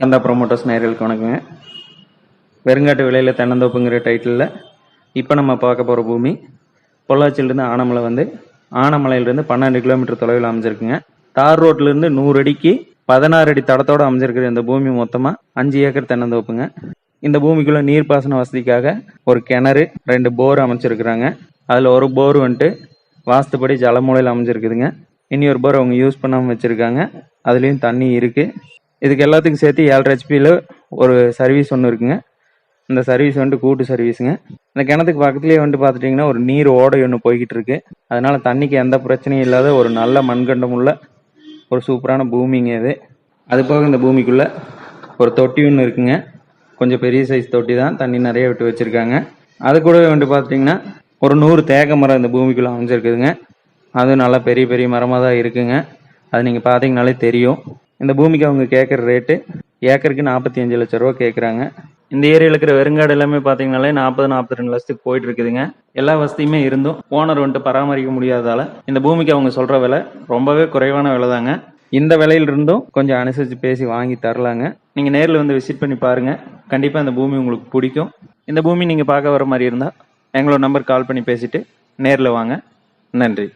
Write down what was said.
கந்தா promoters நேயர்களுக்கு வணக்கங்க. வெறுங்காட்டு விலையில் தென்னந்தோப்புங்கிற டைட்டிலில் இப்போ நம்ம பார்க்க போகிற பூமி பொள்ளாச்சியிலேருந்து ஆனமலை வந்து ஆனமலையிலேருந்து பன்னெண்டு கிலோமீட்டர் தொலைவில் அமைஞ்சிருக்குங்க. தார் ரோட்லேருந்து நூறு அடிக்கு பதினாறு அடி தடத்தோட அமைஞ்சிருக்கிற இந்த பூமி மொத்தமாக அஞ்சு ஏக்கர் தென்னந்தோப்புங்க. இந்த பூமிக்குள்ளே நீர்ப்பாசன வசதிக்காக ஒரு கிணறு ரெண்டு போர் அமைச்சிருக்கிறாங்க. அதில் ஒரு போர் வந்துட்டு வாஸ்துப்படி ஜலமூலையில் அமைஞ்சிருக்குதுங்க. இனி ஒரு போர் அவங்க யூஸ் பண்ணாமல் வச்சுருக்காங்க. அதுலேயும் தண்ணி இருக்குது இதுக்கு எல்லாத்துக்கும் சேர்த்து ஏழரை ஹெச்பியில் ஒரு சர்வீஸ் ஒன்று இருக்குங்க. இந்த சர்வீஸ் வந்துட்டு கூட்டு சர்வீஸுங்க இந்த கிணத்துக்கு பக்கத்துலேயே வந்துட்டு பார்த்துட்டிங்கன்னா ஒரு நீர் ஓடை ஒன்று போய்கிட்டு இருக்கு. அதனால் தண்ணிக்கு எந்த பிரச்சனையும் இல்லாத ஒரு நல்ல மண்கண்டம் உள்ள ஒரு சூப்பரான பூமிங்க இது. அது போக இந்த பூமிக்குள்ளே ஒரு தொட்டி ஒன்று இருக்குங்க. கொஞ்சம் பெரிய சைஸ் தொட்டி தான். தண்ணி நிறைய விட்டு வச்சுருக்காங்க. அது கூட வந்துட்டு பார்த்துட்டிங்கன்னா ஒரு நூறு தேக்க மரம் இந்த பூமிக்குள்ளே அமைஞ்சிருக்குதுங்க. அதுவும் நல்லா பெரிய பெரிய மரமாக தான் இருக்குங்க. அது நீங்கள் பார்த்தீங்கனாலே தெரியும். இந்த பூமிக்கு அவங்க கேட்குற ரேட்டு ஏக்கருக்கு நாற்பத்தி அஞ்சு லட்ச ரூபா கேட்குறாங்க இந்த ஏரியாவில் இருக்கிற வெறுங்காடு எல்லாமே பார்த்தீங்கனாலே நாற்பது நாற்பத்தி ரெண்டு லட்சத்துக்கு போயிட்டு இருக்குதுங்க எல்லா வசதியுமே இருந்தும் ஓனர் வந்துட்டு பராமரிக்க முடியாததால இந்த பூமிக்கு அவங்க சொல்கிற விலை ரொம்பவே குறைவான விலை தாங்க இந்த விலையிலிருந்தும் கொஞ்சம் அனுசரித்து பேசி வாங்கி தரலாங்க. நீங்கள் நேரில் வந்து விசிட் பண்ணி பாருங்கள் கண்டிப்பாக இந்த பூமி உங்களுக்கு பிடிக்கும். இந்த பூமி நீங்கள் பார்க்க வர மாதிரி இருந்தால் எங்களோட நம்பர் கால் பண்ணி பேசிட்டு நேரில் வாங்க. நன்றி.